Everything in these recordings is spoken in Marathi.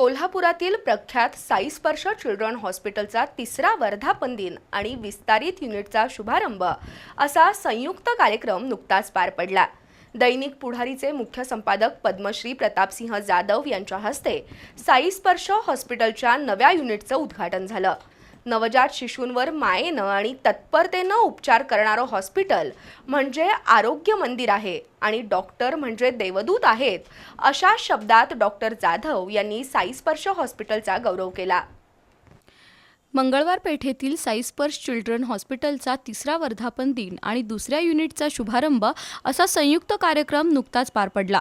कोल्हापुरातील प्रख्यात साईस्पर्श चिल्ड्रन हॉस्पिटलचा तिसरा वर्धापन दिन आणि विस्तारित युनिटचा शुभारंभ असा संयुक्त कार्यक्रम नुकताच पार पडला. दैनिक पुढारीचे मुख्य संपादक पद्मश्री प्रतापसिंह जाधव यांच्या हस्ते साईस्पर्श हॉस्पिटलच्या नव्या युनिटचं उद्घाटन झालं. नवजात शिशूंवर मायेनं आणि तत्परतेनं उपचार करणारं हॉस्पिटल म्हणजे आरोग्य मंदिर आहे आणि डॉक्टर म्हणजे देवदूत आहेत अशा शब्दात डॉक्टर जाधव यांनी साईस्पर्श हॉस्पिटलचा गौरव केला. मंगळवार पेठेतील साईस्पर्श चिल्ड्रन हॉस्पिटलचा तिसरा वर्धापन दिन आणि दुसऱ्या युनिटचा शुभारंभ असा संयुक्त कार्यक्रम नुकताच पार पडला.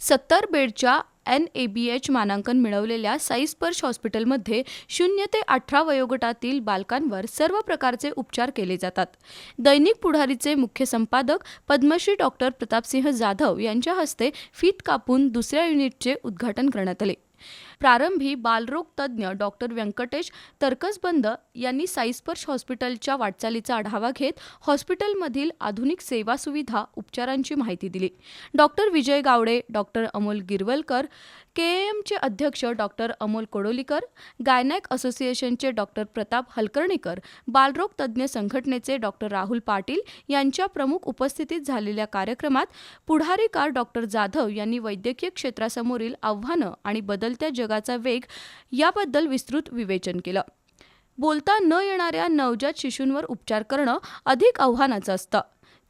सत्तर बेडच्या एन ए बी एच मानांकन मिळवलेल्या साईस्पर्श हॉस्पिटलमध्ये शून्य ते अठरा वयोगटातील बालकांवर सर्व प्रकारचे उपचार केले जातात. दैनिक पुढारीचे मुख्य संपादक पद्मश्री डॉक्टर प्रतापसिंह जाधव यांच्या हस्ते फीत कापून दुसऱ्या युनिटचे उद्घाटन करण्यात आले. प्रारंभी बालरोग तज्ज्ञ डॉक्टर व्यंकटेश तरकसबंद यांनी साईस्पर्श हॉस्पिटलच्या वाटचालीचा आढावा घेत हॉस्पिटलमधील आधुनिक सेवा सुविधा उपचारांची माहिती दिली. Doctor Vijay Gawade doctor Amol Girwalkar K एमचे अध्यक्ष डॉक्टर अमोल कोडोलीकर गायनॅक असोसिएशनचे डॉक्टर प्रताप हलकर्णीकर बालरोग तज्ज्ञ संघटनेचे डॉक्टर राहुल पाटील यांच्या प्रमुख उपस्थितीत झालेल्या कार्यक्रमात पुढारीकार डॉक्टर जाधव यांनी वैद्यकीय क्षेत्रासमोरील आव्हानं आणि बदलत्या जगाचा वेग याबद्दल विस्तृत विवेचन केलं. बोलता न येणाऱ्या नवजात शिशूंवर उपचार करणं अधिक आव्हानाचं असतं.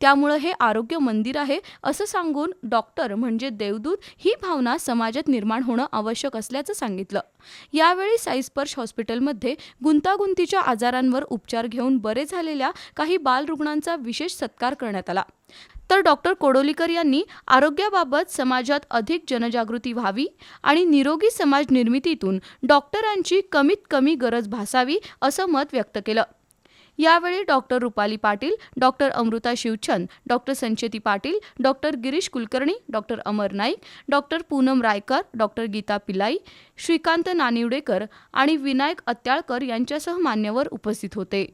त्यामुळं हे आरोग्य मंदिर आहे असं सांगून डॉक्टर म्हणजे देवदूत ही भावना समाजात निर्माण होणं आवश्यक असल्याचं सांगितलं. यावेळी साईस्पर्श हॉस्पिटलमध्ये गुंतागुंतीच्या आजारांवर उपचार घेऊन बरे झालेल्या काही बालरुग्णांचा विशेष सत्कार करण्यात आला. तर डॉक्टर कोडोलीकर यांनी आरोग्याबाबत समाजात अधिक जनजागृती व्हावी आणि निरोगी समाज निर्मितीतून डॉक्टरांची कमीत कमी गरज भासावी असं मत व्यक्त केलं. यावेळी doctor Rupali Patil doctor Amruta Shivchand doctor Sancheti Patil doctor Girish Kulkarni doctor Amar Naik doctor Poonam Raikar doctor Geeta Pillai Shrikant Nanivadekar आणि विनायक अत्याळकर यांच्यासह मान्यवर उपस्थित होते.